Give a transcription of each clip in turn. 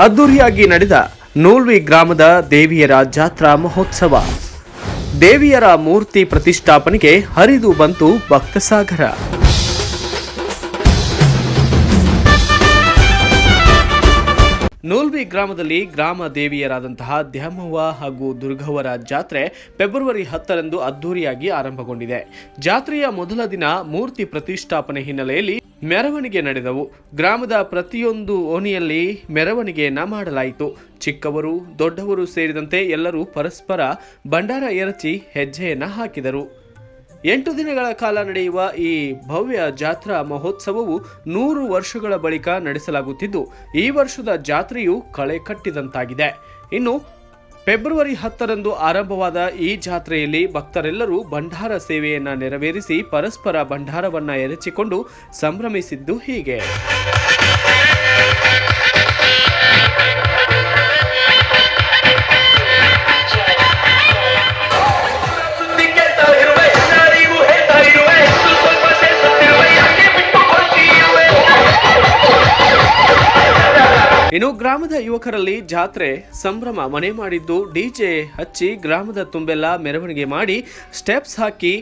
ಅದ್ದೂರಿಯಾಗಿ ನಡೆದ ನೂಲ್ವಿ ಗ್ರಾಮದ ದೇವಿಯರ ಜಾತ್ರಾ ಮಹೋತ್ಸವ. ದೇವಿಯರ ಮೂರ್ತಿ ಪ್ರತಿಷ್ಠಾಪನೆಗೆ ಹರಿದು ಬಂತು ಭಕ್ತಸಾಗರ ನೂಲ್ವಿ ಗ್ರಾಮದಲ್ಲಿ ಗ್ರಾಮ ದೇವಿಯರಾದಂತಹ ದ್ಯಾಮವ್ವ ಹಾಗೂ ದುರ್ಗವ್ವರ ಜಾತ್ರೆ ಫೆಬ್ರವರಿ ಹತ್ತರಂದು ಅದ್ದೂರಿಯಾಗಿ ಆರಂಭಗೊಂಡಿದೆ. ಜಾತ್ರೆಯ ಮೊದಲ ದಿನ ಮೂರ್ತಿ ಪ್ರತಿಷ್ಠಾಪನೆ ಹಿನ್ನೆಲೆಯಲ್ಲಿ ಮೆರವಣಿಗೆ ನಡೆದವು. ಗ್ರಾಮದ ಪ್ರತಿಯೊಂದು ಓಣಿಯಲ್ಲಿ ಮೆರವಣಿಗೆಯನ್ನು ಮಾಡಲಾಯಿತು. ಚಿಕ್ಕವರು, ದೊಡ್ಡವರು ಸೇರಿದಂತೆ ಎಲ್ಲರೂ ಪರಸ್ಪರ ಭಂಡಾರ ಎರಚಿ ಹೆಜ್ಜೆಯನ್ನು ಹಾಕಿದರು. ಎಂಟು ದಿನಗಳ ಕಾಲ ನಡೆಯುವ ಈ ಭವ್ಯ ಜಾತ್ರಾ ಮಹೋತ್ಸವವು ನೂರು ವರ್ಷಗಳ ಬಳಿಕ ನಡೆಸಲಾಗುತ್ತಿದ್ದು, ಈ ವರ್ಷದ ಜಾತ್ರೆಯು ಕಳೆ ಕಟ್ಟಿದಂತಾಗಿದೆ. ಇನ್ನು ಫೆಬ್ರವರಿ ಹತ್ತರಂದು ಆರಂಭವಾದ ಈ ಜಾತ್ರೆಯಲ್ಲಿ ಭಕ್ತರೆಲ್ಲರೂ ಭಂಡಾರ ಸೇವೆಯನ್ನ ನೆರವೇರಿಸಿ ಪರಸ್ಪರ ಭಂಡಾರವನ್ನ ಎರಚಿಕೊಂಡು ಸಂಭ್ರಮಿಸಿದ್ದು ಹೀಗೆ. ಇನ್ನು ಗ್ರಾಮದ ಯುವಕರಲ್ಲಿ ಜಾತ್ರೆ, ಸಂಭ್ರಮ ಮನೆ ಮಾಡಿದ್ದು ಡಿಜೆ ಹಚ್ಚಿ ಗ್ರಾಮದ ತುಂಬೆಲ್ಲ ಮೆರವಣಿಗೆ ಮಾಡಿ ಸ್ಟೆಪ್ಸ್ ಹಾಕಿ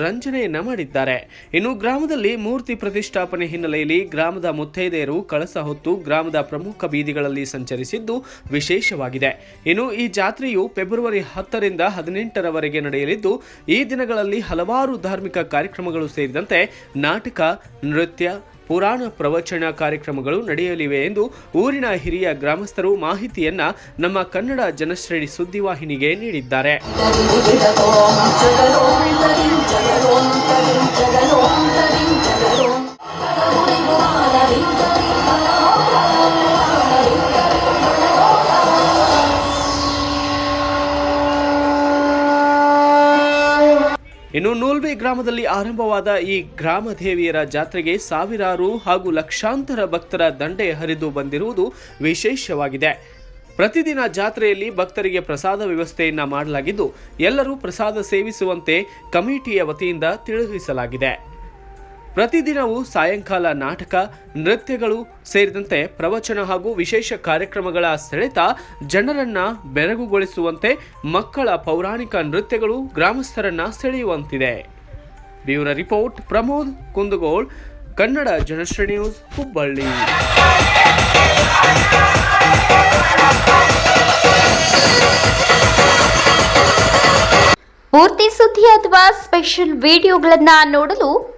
ರಂಜನೆಯನ್ನ ಮಾಡಿದ್ದಾರೆ. ಇನ್ನು ಗ್ರಾಮದಲ್ಲಿ ಮೂರ್ತಿ ಪ್ರತಿಷ್ಠಾಪನೆ ಹಿನ್ನೆಲೆಯಲ್ಲಿ ಗ್ರಾಮದ ಮುತ್ತೈದೆಯರು ಕಳಸ ಹೊತ್ತು ಗ್ರಾಮದ ಪ್ರಮುಖ ಬೀದಿಗಳಲ್ಲಿ ಸಂಚರಿಸಿದ್ದು ವಿಶೇಷವಾಗಿದೆ. ಇನ್ನು ಈ ಜಾತ್ರೆಯು ಫೆಬ್ರವರಿ ಹತ್ತರಿಂದ ಹದಿನೆಂಟರವರೆಗೆ ನಡೆಯಲಿದ್ದು, ಈ ದಿನಗಳಲ್ಲಿ ಹಲವಾರು ಧಾರ್ಮಿಕ ಕಾರ್ಯಕ್ರಮಗಳು ಸೇರಿದಂತೆ ನಾಟಕ, ನೃತ್ಯ ಪುರಾಣ ಪ್ರವಚನ ಕಾರ್ಯಕ್ರಮಗಳು ನಡೆಯಲಿವೆ ಎಂದು ಊರಿನ ಹಿರಿಯ ಗ್ರಾಮಸ್ಥರು ಮಾಹಿತಿಯನ್ನ ನಮ್ಮ ಕನ್ನಡ ಜನಶ್ರೇಣಿ ಸುದ್ದಿವಾಹಿನಿಗೆ ನೀಡಿದ್ದಾರೆ. ಇನ್ನು ನೂಲ್ವೆ ಗ್ರಾಮದಲ್ಲಿ ಆರಂಭವಾದ ಈ ಗ್ರಾಮ ದೇವಿಯರ ಜಾತ್ರೆಗೆ ಸಾವಿರಾರು ಹಾಗೂ ಲಕ್ಷಾಂತರ ಭಕ್ತರ ದಂಡೆ ಹರಿದು ಬಂದಿರುವುದು ವಿಶೇಷವಾಗಿದೆ. ಪ್ರತಿದಿನ ಜಾತ್ರೆಯಲ್ಲಿ ಭಕ್ತರಿಗೆ ಪ್ರಸಾದ ವ್ಯವಸ್ಥೆಯನ್ನ ಮಾಡಲಾಗಿದ್ದು, ಎಲ್ಲರೂ ಪ್ರಸಾದ ಸೇವಿಸುವಂತೆ ಕಮಿಟಿಯ ವತಿಯಿಂದ ತಿಳಿಸಲಾಗಿದೆ ಪ್ರತಿದಿನವೂ ಸಾಯಂಕಾಲ ನಾಟಕ, ನೃತ್ಯಗಳು ಸೇರಿದಂತೆ ಪ್ರವಚನ ಹಾಗೂ ವಿಶೇಷ ಕಾರ್ಯಕ್ರಮಗಳ ಸೆಳೆತ ಜನರನ್ನ ಬೆರಗುಗೊಳಿಸುವಂತೆ ಮಕ್ಕಳ ಪೌರಾಣಿಕ ನೃತ್ಯಗಳು ಗ್ರಾಮಸ್ಥರನ್ನ ಸೆಳೆಯುವಂತಿದೆ. Bureau report, Pramod Kundagol, Kannada Janashree news, Hubballi. ಪೂರ್ತಿ ಸುದ್ದಿ ಅಥವಾ ಸ್ಪೆಷಲ್ ವಿಡಿಯೋಗಳನ್ನು ನೋಡಲು